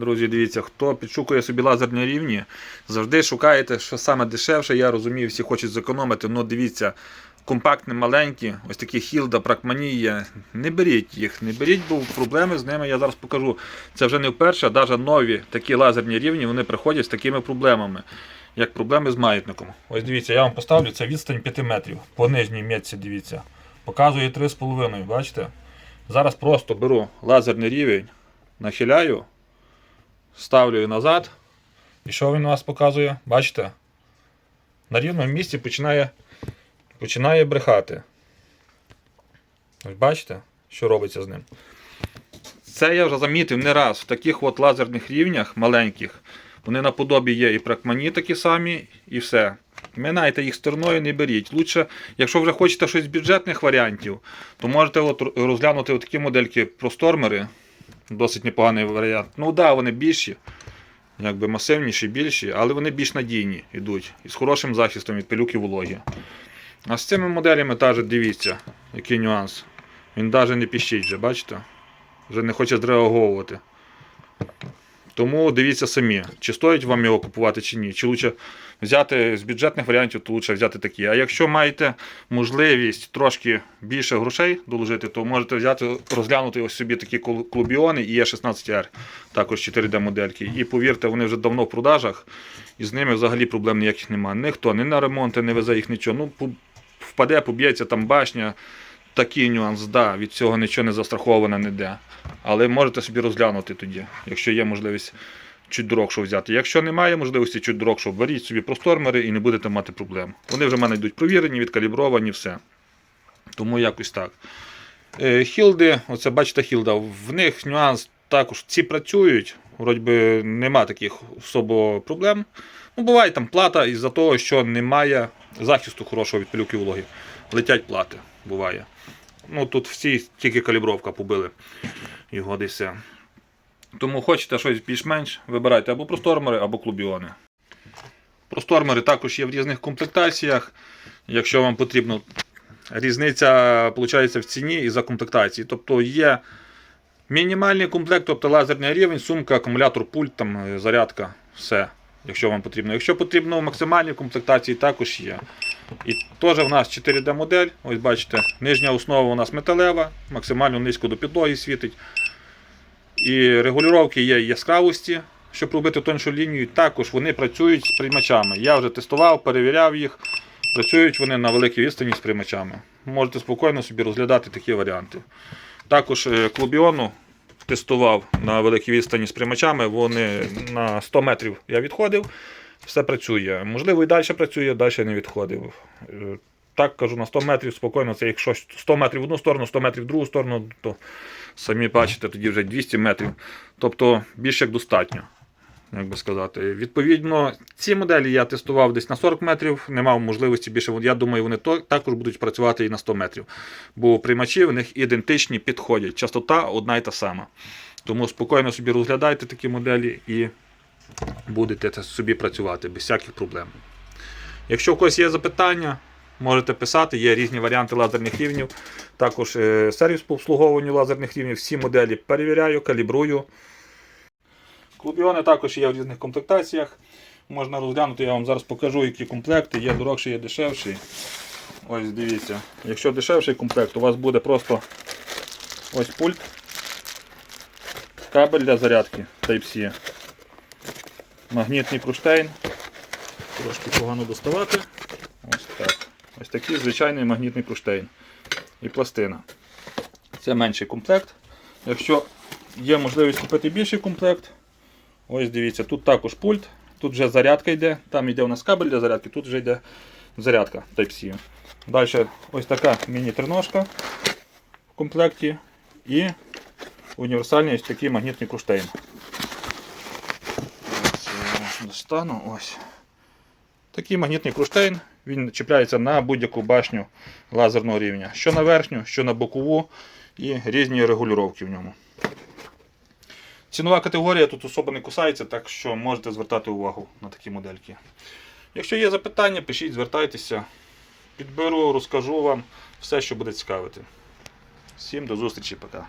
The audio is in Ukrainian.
Друзі, дивіться, хто підшукує собі лазерні рівні, завжди шукаєте, що саме дешевше. Я розумію, всі хочуть зекономити, але дивіться, компактні, маленькі, ось такі хілда, пракманія. Не беріть їх, не беріть, бо проблеми з ними я зараз покажу. Це вже не вперше, навіть нові такі лазерні рівні вони приходять з такими проблемами, як проблеми з маятником. Ось дивіться, я вам поставлю це відстань 5 метрів. По нижній метці, дивіться. Показує 3,5, бачите? Зараз просто беру лазерний рівень, нахиляю, ставлю назад. І що він у нас показує? Бачите? На рівному місці починає, починає брехати. Бачите, що робиться з ним? Це я вже замітив не раз в таких от лазерних рівнях маленьких. Вони наподобі є і пракмані такі самі, і все. Минайте їх стороною, не беріть. Лучше, якщо вже хочете щось з бюджетних варіантів, то можете от розглянути такі модельки простормери. Досить непоганий варіант. Ну так, да, вони більші, якби масивніші, більші, але вони більш надійні йдуть і з хорошим захистом від пилюки вологі. А з цими моделями теж дивіться, який нюанс. Він навіть не піщить вже, бачите? Вже не хоче зреагувати. Тому дивіться самі, чи стоїть вам його купувати чи ні. Чи лучше взяти з бюджетних варіантів, то лучше взяти такі. А якщо маєте можливість трошки більше грошей доложити, то можете взяти, розглянути ось собі такі клубіони і Е16R, також 4D модельки. І повірте, вони вже давно в продажах, і з ними взагалі проблем ніяких немає. Ніхто ні на ремонти не везе їх нічого. Ну, впаде, поб'ється там башня. Такий нюанс, да, від цього нічого не застраховано ніде. Але можете собі розглянути тоді, якщо є можливість чуть дорогшу взяти. Якщо немає можливості чуть дорогшу, беріть собі простормери і не будете мати проблем. Вони вже в мене йдуть провірені, відкалібровані, все. Тому якось так. Е, Хілди, оце бачите хілда, в них нюанс також ці працюють, вроді би нема таких особо проблем. Ну, буває там плата із-за того, що немає захисту хорошого від пилюки вологи. Летять плати, буває. Ну тут всі тільки калібровка побили його десь. Тому хочете щось більш-менш, вибирайте або простормери, або клубіони. Простормери також є в різних комплектаціях. Якщо вам потрібно, різниця виходить в ціні і за комплектації. Тобто є мінімальний комплект, тобто лазерний рівень, сумка, акумулятор, пульт, там, е, зарядка, все. Якщо вам потрібно. Якщо потрібно в максимальній комплектації, також є. І теж в нас 4D модель. Ось бачите, нижня основа у нас металева, максимально низько до підлоги світить. І регулювання є яскравості, щоб робити тоншу лінію. Також вони працюють з приймачами. Я вже тестував, перевіряв їх. Працюють вони на великій відстані з приймачами. Можете спокійно собі розглядати такі варіанти. Також е, клубіону тестував на великій відстані з приймачами. Вони на 100 метрів я відходив, все працює. Можливо, і далі працює, далі не відходив. Е, Так кажу, на 100 метрів спокійно, це якщо 100 метрів в одну сторону, 100 метрів в другу сторону, то самі бачите, тоді вже 200 метрів. Тобто більше як достатньо. Як би сказати. Відповідно, ці моделі я тестував десь на 40 метрів, не мав можливості більше. Я думаю, вони також будуть працювати і на 100 метрів. Бо приймачі в них ідентичні підходять. Частота одна й та сама. Тому спокійно собі розглядайте такі моделі і будете собі працювати без всяких проблем. Якщо у когось є запитання, можете писати, є різні варіанти лазерних рівнів. Також е, сервіс по обслуговуванню лазерних рівнів. Всі моделі перевіряю, калібрую. Клубіони також є в різних комплектаціях. Можна розглянути, я вам зараз покажу, які комплекти. Є дорогший, є дешевший. Ось дивіться. Якщо дешевший комплект, у вас буде просто ось пульт, кабель для зарядки Type-C, магнітний кронштейн. Трошки погано доставати. Ось так. Ось такий звичайний магнітний кронштейн і пластина. Це менший комплект. Якщо є можливість купити більший комплект, ось дивіться, тут також пульт, тут вже зарядка йде, там йде у нас кабель для зарядки, тут вже йде зарядка Type-C. Далі ось така міні-триножка в комплекті і універсальний ось такий магнітний кронштейн. Достану ось. Такий магнітний кронштейн, він чіпляється на будь-яку башню лазерного рівня. Що на верхню, що на бокову і різні регулювання в ньому. Цінова категорія тут особо не кусається, так що можете звертати увагу на такі модельки. Якщо є запитання, пишіть, звертайтеся. Підберу, розкажу вам все, що буде цікавити. Всім до зустрічі, пока.